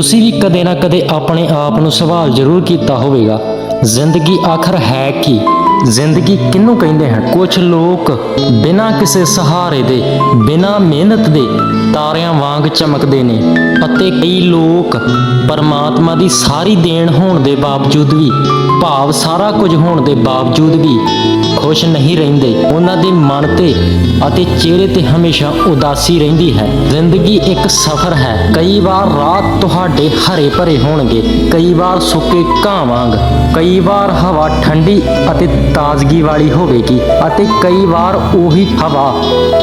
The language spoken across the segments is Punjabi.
ਤੁਸੀਂ ਵੀ ਕਦੇ ਨਾ ਕਦੇ ਆਪਣੇ ਆਪ ਨੂੰ ਸਵਾਲ ਜ਼ਰੂਰ ਕੀਤਾ ਹੋਵੇਗਾ। ਜ਼ਿੰਦਗੀ ਆਖਰ ਹੈ ਕੀ? ਜ਼ਿੰਦਗੀ ਕਿਹਨੂੰ ਕਹਿੰਦੇ ਹਨ? ਕੁਝ ਲੋਕ ਬਿਨਾਂ ਕਿਸੇ ਸਹਾਰੇ ਦੇ, ਬਿਨਾਂ ਮਿਹਨਤ ਦੇ ਤਾਰਿਆਂ ਵਾਂਗ ਚਮਕਦੇ ਨੇ ਅਤੇ ਕਈ ਲੋਕ ਪਰਮਾਤਮਾ ਦੀ ਸਾਰੀ ਦੇਣ ਹੋਣ ਦੇ ਬਾਵਜੂਦ ਵੀ, ਭਾਵ ਸਾਰਾ ਕੁਝ ਹੋਣ ਦੇ ਬਾਵਜੂਦ ਵੀ ਖੁਸ਼ ਨਹੀਂ ਰਹਿੰਦੇ। ਉਹਨਾਂ ਦੇ ਮਨ ਤੇ ਅਤੇ ਚਿਹਰੇ ਤੇ ਹਮੇਸ਼ਾ ਉਦਾਸੀ ਰਹਿੰਦੀ ਹੈ। ਜ਼ਿੰਦਗੀ ਇੱਕ ਸਫ਼ਰ ਹੈ। ਕਈ ਵਾਰ ਰਾਤ ਤੁਹਾਡੇ ਹਰੇ ਭਰੇ ਹੋਣਗੇ। ਕਈ ਵਾਰ ਸੁੱਕੇ ਘਾਹ ਵਾਂਗ। ਕਈ ਵਾਰ ਹਵਾ ਠੰਡੀ ਅਤੇ ਤਾਜ਼ਗੀ ਵਾਲੀ ਹੋਵੇਗੀ ਅਤੇ ਕਈ ਵਾਰ ਉਹੀ ਹਵਾ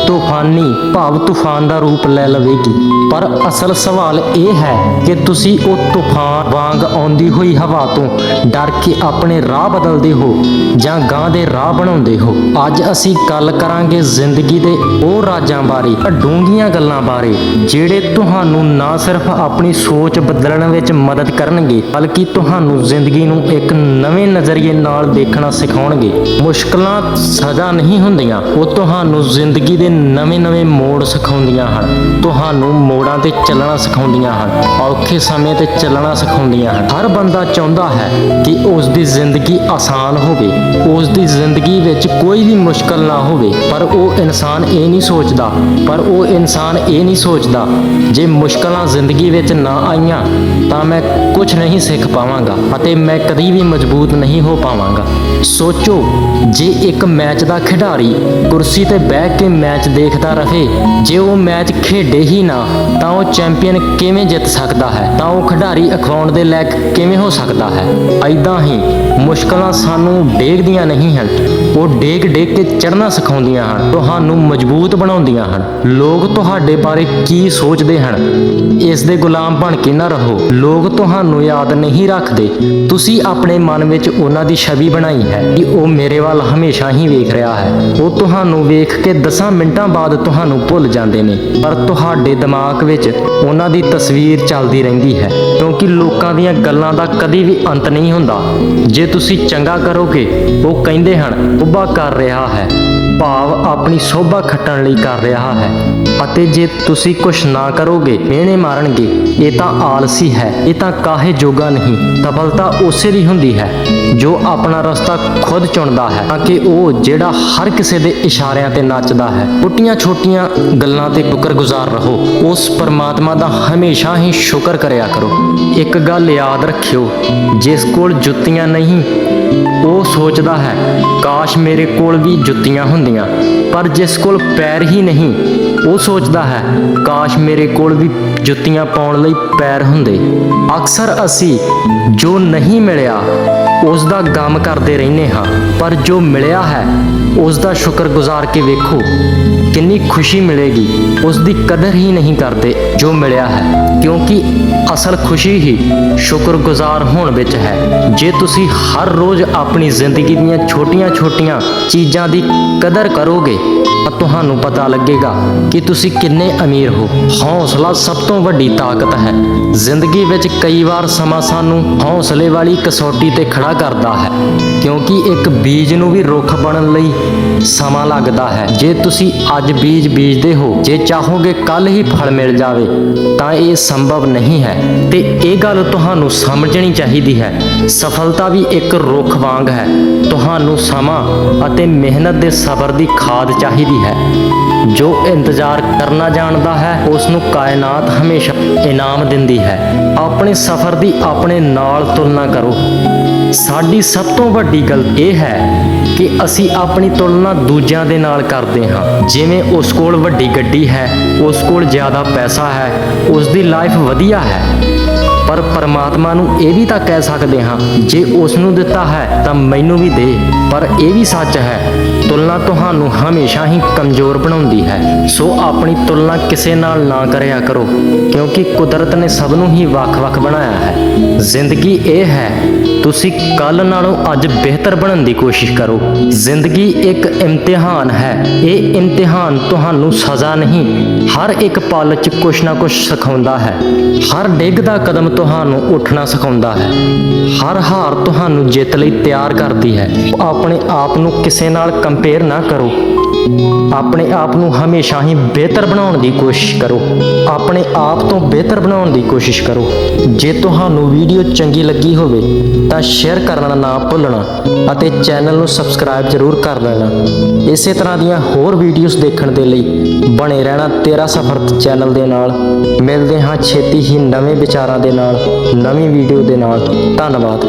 ਤੂਫਾਨੀ ਭਾਵ ਤੂਫਾਨ ਦਾ ਰੂਪ ਲੈ ਲਵੇਗੀ। ਪਰ ਅਸਲ ਸਵਾਲ ਇਹ ਹੈ ਕਿ ਤੁਸੀਂ ਉਹ ਤੂਫਾਨ ਵਾਂਗ ਆਉਂਦੀ ਹੋਈ ਹਵਾ ਤੋਂ ਡਰ ਕੇ ਆਪਣੇ ਰਾਹ ਬਦਲਦੇ ਹੋ ਜਾਂ ਗਾਂ ਦੇ ਰਾਹ ਬਣਾਉਂਦੇ ਹੋ? ਅੱਜ ਅਸੀਂ ਗੱਲ ਕਰਾਂਗੇ ਜ਼ਿੰਦਗੀ ਦੇ ਉਹ ਰਾਜਾਂ ਬਾਰੇ ਡੂੰਘੀਆਂ ਗੱਲਾਂ ਬਾਰੇ, ਜਿਹੜੇ ਤੁਹਾਨੂੰ ਨਾ ਸਿਰਫ ਆਪਣੀ ਸੋਚ ਬਦਲਣ ਵਿੱਚ ਮਦਦ ਕਰਨਗੇ, ਬਲਕਿ ਤੁਹਾਨੂੰ ਜ਼ਿੰਦਗੀ ਨੂੰ ਇੱਕ ਨਵੇਂ ਨਜ਼ਰੀਏ ਨਾਲ ਦੇਖਣਾ ਸਿਖਾਉਣਗੇ। ਮੁਸ਼ਕਲਾਂ ਸਜ਼ਾ ਨਹੀਂ ਹੁੰਦੀਆਂ। ਉਹ ਤੁਹਾਨੂੰ ਜ਼ਿੰਦਗੀ ਦੇ ਨਵੇਂ-ਨਵੇਂ ਮੋੜ ਸਿਖਾਉਂਦੀਆਂ ਹਨ। ਤੁਹਾਨੂੰ ਮੋੜਾਂ ਤੇ ਚੱਲਣਾ ਸਿਖਾਉਂਦੀਆਂ ਹਨ। ਔਖੇ ਸਮੇਂ ਤੇ ਚੱਲਣਾ ਸਿਖਾਉਂਦੀਆਂ ਹਨ। ਹਰ ਬੰਦਾ ਚਾਹੁੰਦਾ ਹੈ ਕਿ ਉਸ ਦੀ ਜ਼ਿੰਦਗੀ ਆਸਾਨ ਹੋਵੇ। ਉਸ ਦੀ ਜ਼ਿੰਦਗੀ ਵਿੱਚ ਕੋਈ ਵੀ ਮੁਸ਼ਕਲ ਨਾ ਹੋਵੇ। ਪਰ ਉਹ ਇਨਸਾਨ ਇਹ ਨਹੀਂ ਸੋਚਦਾ। ਪਰ ਉਹ ਇਨਸਾਨ ਇਹ ਨਹੀਂ ਸੋਚਦਾ, ਜੇ ਮੁਸ਼ਕਲਾਂ ਜ਼ਿੰਦਗੀ ਵਿੱਚ ਨਾ ਆਈਆਂ, ਤਾਂ ਮੈਂ ਕੁਝ ਨਹੀਂ ਸਿੱਖ ਪਾਵਾਂਗਾ ਅਤੇ ਮੈਂ ਕਦੀ ਵੀ ਮਜ਼ਬੂਤ ਨਹੀਂ ਹੋ ਪਾਵਾਂਗਾ। ਸੋਚੋ, ਜੇ ਇੱਕ ਮੈਚ ਦਾ ਖਿਡਾਰੀ ਕੁਰਸੀ ਤੇ ਬਹਿ ਕੇ ਮੈਚ ਦੇਖਦਾ ਰਹੇ। ਜੇ ਉਹ ਮੈਚ ਖੇਡੇ ਹੀ ਨਾ, ਤਾਂ ਉਹ ਚੈਂਪੀਅਨ ਕਿਵੇਂ ਜਿੱਤ ਸਕਦਾ ਹੈ? ਤਾਂ ਉਹ ਖਿਡਾਰੀ ਅਖਵਾਉਣ ਦੇ ਲਾਇਕ ਕਿਵੇਂ ਹੋ ਸਕਦਾ ਹੈ? ਐਦਾਂ ਹੀ ਮੁਸ਼ਕਲਾਂ ਸਾਨੂੰ ਡੇਗਦੀਆਂ ਨਹੀਂ ਹਨ। ਉਹ ਡੇਗ ਡੇਗ ਕੇ ਚੜ੍ਹਨਾ ਸਿਖਾਉਂਦੀਆਂ ਹਨ, ਤੁਹਾਨੂੰ ਮਜ਼ਬੂਤ ਬਣਾਉਂਦੀਆਂ ਹਨ। ਲੋਕ ਤੁਹਾਡੇ ਬਾਰੇ ਕੀ ਸੋਚਦੇ ਹਨ? ਇਸ ਦੇ ਗੁਲਾਮ ਬਣ ਕੇ ਨਾ ਰਹੋ। ਲੋਕ ਤੁਹਾਨੂੰ ਯਾਦ ਨਹੀਂ ਰੱਖਦੇ। ਤੁਸੀਂ ਆਪਣੇ ਮਨ ਵਿੱਚ ਉਹਨਾਂ ਦੀ ਛਵੀ ਬਣਾਈ ਹੈ ਕਿ ਉਹ ਮੇਰੇ ਵੱਲ ਹਮੇਸ਼ਾ ਹੀ ਵੇਖ ਰਿਹਾ ਹੈ। ਉਹ ਤੁਹਾਨੂੰ ਵੇਖ ਕੇ 10 ਮਿੰਟ ਬਾਅਦ ਤੁਹਾਨੂੰ ਭੁੱਲ ਜਾਂਦੇ ਨੇ, ਪਰ ਤੁਹਾਡੇ ਦਿਮਾਗ ਵਿੱਚ ਉਹਨਾਂ ਦੀ ਤਸਵੀਰ ਚੱਲਦੀ ਰਹਿੰਦੀ ਹੈ, ਕਿਉਂਕਿ ਲੋਕਾਂ ਦੀਆਂ ਗੱਲਾਂ ਦਾ ਕਦੀ ਵੀ ਅੰਤ ਨਹੀਂ ਹੁੰਦਾ। ਜੇ ਤੁਸੀਂ ਚੰਗਾ ਕਰੋਗੇ, ਉਹ ਕਹਿੰਦੇ ਹਨ, ਉੱਭਾ ਕਰ ਰਿਹਾ ਹੈ। ਭਾਵ ਆਪਣੀ ਸੋਭਾ ਖੱਟਣ ਲਈ ਕਰ ਰਿਹਾ ਹੈ। ਅਤੇ ਜੇ ਤੁਸੀਂ ਕੁਝ ਨਾ ਕਰੋਗੇ ਮਿਹਣੇ ਮਾਰਨਗੇ। ਇਹ ਤਾਂ ਆਲਸੀ ਹੈ, ਇਹ ਤਾਂ ਕਾਹੇ ਜੋਗਾ ਨਹੀਂ। ਸਫਲਤਾ ਉਸੇ ਦੀ ਹੁੰਦੀ ਹੈ, ਜੋ ਆਪਣਾ ਰਸਤਾ ਖੁਦ ਚੁਣਦਾ ਹੈ, ਤਾਂ ਕਿ ਉਹ ਜਿਹੜਾ ਹਰ ਕਿਸੇ ਦੇ ਇਸ਼ਾਰਿਆਂ ਤੇ ਨੱਚਦਾ ਹੈ ਛੋਟੀਆਂ ਛੋਟੀਆਂ ਗੱਲਾਂ ਤੇ ਸ਼ੁਕਰਗੁਜ਼ਾਰ ਰਹੋ। ਉਸ ਪਰਮਾਤਮਾ ਦਾ ਹਮੇਸ਼ਾ ਹੀ ਸ਼ੁਕਰ ਕਰਿਆ ਕਰੋ। ਇੱਕ ਗੱਲ ਯਾਦ ਰੱਖਿਓ, ਜਿਸ ਕੋਲ ਜੁੱਤੀਆਂ ਨਹੀਂ ਉਹ ਸੋਚਦਾ ਹੈ, ਕਾਸ਼ ਮੇਰੇ ਕੋਲ ਵੀ ਜੁੱਤੀਆਂ ਹੁੰਦੀਆਂ, ਪਰ ਜਿਸ ਕੋਲ ਪੈਰ ਹੀ ਨਹੀਂ, ਉਹ ਸੋਚਦਾ ਹੈ, ਕਾਸ਼ ਮੇਰੇ ਕੋਲ ਵੀ ਜੁੱਤੀਆਂ ਪਾਉਣ ਲਈ ਪੈਰ ਹੁੰਦੇ। ਅਕਸਰ ਅਸੀਂ ਜੋ ਨਹੀਂ ਮਿਲਿਆ ਉਸ ਦਾ ਗਮ ਕਰਦੇ ਰਹਿੰਦੇ ਹਾਂ। ਪਰ ਜੋ ਮਿਲਿਆ ਹੈ ਉਸ ਦਾ ਸ਼ੁਕਰਗੁਜ਼ਾਰ ਕੇ ਵੇਖੋ, ਕਿੰਨੀ ਖੁਸ਼ੀ ਮਿਲੇਗੀ। ਉਸ ਦੀ ਕਦਰ ਹੀ ਨਹੀਂ ਕਰਦੇ ਜੋ ਮਿਲਿਆ ਹੈ, ਕਿਉਂਕਿ ਅਸਲ ਖੁਸ਼ੀ ਹੀ ਸ਼ੁਕਰਗੁਜ਼ਾਰ ਹੋਣ ਵਿੱਚ ਹੈ। ਜੇ ਤੁਸੀਂ ਹਰ ਰੋਜ਼ ਆਪਣੀ ਜ਼ਿੰਦਗੀ ਦੀਆਂ ਛੋਟੀਆਂ-ਛੋਟੀਆਂ ਚੀਜ਼ਾਂ ਦੀ ਕਦਰ ਕਰੋਗੇ, ਤਾਂ ਤੁਹਾਨੂੰ ਪਤਾ ਲੱਗੇਗਾ ਕਿ ਤੁਸੀਂ ਕਿੰਨੇ ਅਮੀਰ ਹੋ। ਹੌਸਲਾ ਸਭ ਤੋਂ ਵੱਡੀ ਤਾਕਤ ਹੈ। ਜ਼ਿੰਦਗੀ ਵਿੱਚ ਕਈ ਵਾਰ ਸਮਾਂ ਸਾਨੂੰ ਹੌਸਲੇ ਵਾਲੀ ਕਸੌਟੀ ਤੇ ਖੜਾ ਕਰਦਾ ਹੈ, ਕਿਉਂਕਿ ਇੱਕ ਬੀਜ ਨੂੰ ਵੀ ਰੁੱਖ ਬਣਨ ਲਈ ਸਮਾਂ ਲੱਗਦਾ ਹੈ। ਜੇ ਤੁਸੀਂ ਅੱਜ ਬੀਜ ਬੀਜਦੇ ਹੋ, ਜੇ ਚਾਹੋਗੇ ਕੱਲ ਹੀ ਫਲ ਮਿਲ ਜਾਵੇ, ਤਾਂ ਇਹ ਸੰਭਵ ਨਹੀਂ ਹੈ। ਤੇ ਇਹ ਗੱਲ ਤੁਹਾਨੂੰ ਸਮਝਣੀ ਚਾਹੀਦੀ ਹੈ। ਸਫਲਤਾ ਵੀ ਇੱਕ ਰੁੱਖ ਵਾਂਗ ਹੈ। ਤੁਹਾਨੂੰ ਸਮਾਂ ਅਤੇ ਮਿਹਨਤ ਦੇ ਸਬਰ ਦੀ ਖਾਦ ਚਾਹੀਦੀ ਹੈ। ਜੋ ਇੰਤਜ਼ਾਰ ਕਰਨਾ ਜਾਣਦਾ ਹੈ, ਉਸ ਨੂੰ ਕਾਇਨਾਤ ਹਮੇਸ਼ਾ ਇਨਾਮ ਦਿੰਦੀ ਹੈ। ਆਪਣੇ ਸਫ਼ਰ ਦੀ ਆਪਣੇ ਨਾਲ ਤੁਲਨਾ ਕਰੋ। ਸਾਡੀ ਸਭ ਤੋਂ ਵੱਡੀ ਗੱਲ ਇਹ ਹੈ ਕਿ ਅਸੀਂ ਆਪਣੀ ਤੁਲਨਾ ਦੂਜਿਆਂ ਦੇ ਨਾਲ ਕਰਦੇ ਹਾਂ। ਜਿਵੇਂ ਉਸ ਕੋਲ ਵੱਡੀ ਗੱਡੀ ਹੈ, ਉਸ ਕੋਲ ਜ਼ਿਆਦਾ ਪੈਸਾ ਹੈ, ਉਸ ਦੀ ਲਾਈਫ ਵਧੀਆ ਹੈ। ਪਰ ਪਰਮਾਤਮਾ ਨੂੰ ਇਹ ਵੀ ਤਾਂ ਕਹਿ ਸਕਦੇ ਹਾਂ, ਜੇ ਉਸ ਨੂੰ ਦਿੱਤਾ ਹੈ ਤਾਂ ਮੈਨੂੰ ਵੀ ਦੇ। ਪਰ ਇਹ ਵੀ ਸੱਚ ਹੈ, ਤੁਲਨਾ ਤੁਹਾਨੂੰ ਹਮੇਸ਼ਾ ਹੀ ਕਮਜ਼ੋਰ ਬਣਾਉਂਦੀ ਹੈ। ਸੋ ਆਪਣੀ ਤੁਲਨਾ ਕਿਸੇ ਨਾਲ ਨਾ ਕਰਿਆ ਕਰੋ, ਕਿਉਂਕਿ ਕੁਦਰਤ ਨੇ ਸਭ ਨੂੰ ਹੀ ਵੱਖ-ਵੱਖ ਬਣਾਇਆ ਹੈ। ਜ਼ਿੰਦਗੀ ਇਹ ਹੈ, ਤੁਸੀਂ ਕੱਲ ਨਾਲੋਂ ਅੱਜ ਬਿਹਤਰ ਬਣਨ ਦੀ ਕੋਸ਼ਿਸ਼ ਕਰੋ। ਜ਼ਿੰਦਗੀ ਇੱਕ ਇਮਤਿਹਾਨ ਹੈ, ਇਹ ਇਮਤਿਹਾਨ ਤੁਹਾਨੂੰ ਸਜ਼ਾ ਨਹੀਂ, ਹਰ ਇੱਕ ਪਲ 'ਚ ਕੁਛ ਨਾ ਕੁਛ ਸਿਖਾਉਂਦਾ ਹੈ। ਹਰ ਡਿੱਗ ਦਾ ਕਦਮ ਤੁਹਾਨੂੰ ਉੱਠਣਾ ਸਿਖਾਉਂਦਾ ਹੈ। ਹਰ ਹਾਰ ਤੁਹਾਨੂੰ ਜਿੱਤ ਲਈ ਤਿਆਰ ਕਰਦੀ ਹੈ। ਆਪਣੇ ਆਪ ਨੂੰ ਕਿਸੇ ਨਾਲ ਕੰਪੇਅਰ ਨਾ ਕਰੋ। ਆਪਣੇ ਆਪ ਨੂੰ ਹਮੇਸ਼ਾ ਹੀ ਬਿਹਤਰ ਬਣਾਉਣ ਦੀ ਕੋਸ਼ਿਸ਼ ਕਰੋ। ਆਪਣੇ ਆਪ ਤੋਂ ਬਿਹਤਰ ਬਣਾਉਣ ਦੀ ਕੋਸ਼ਿਸ਼ ਕਰੋ। ਜੇ ਤੁਹਾਨੂੰ ਵੀਡੀਓ ਚੰਗੀ ਲੱਗੀ ਹੋਵੇ, ਤਾਂ ਸ਼ੇਅਰ ਕਰਨਾ ਨਾ ਭੁੱਲਣਾ ਅਤੇ ਚੈਨਲ ਨੂੰ ਸਬਸਕ੍ਰਾਈਬ ਜ਼ਰੂਰ ਕਰ ਲੈਣਾ। ਇਸੇ ਤਰ੍ਹਾਂ ਦੀਆਂ ਹੋਰ ਵੀਡੀਓਜ਼ ਦੇਖਣ ਦੇ ਲਈ ਬਣੇ ਰਹਿਣਾ ਤੇਰਾ ਸਫਰ ਚੈਨਲ ਦੇ ਨਾਲ। ਮਿਲਦੇ ਹਾਂ ਛੇਤੀ ਹੀ ਨਵੇਂ ਵਿਚਾਰਾਂ ਦੇ ਨਾਲ, ਨਵੀਂ ਵੀਡੀਓ ਦੇ ਨਾਲ। ਧੰਨਵਾਦ।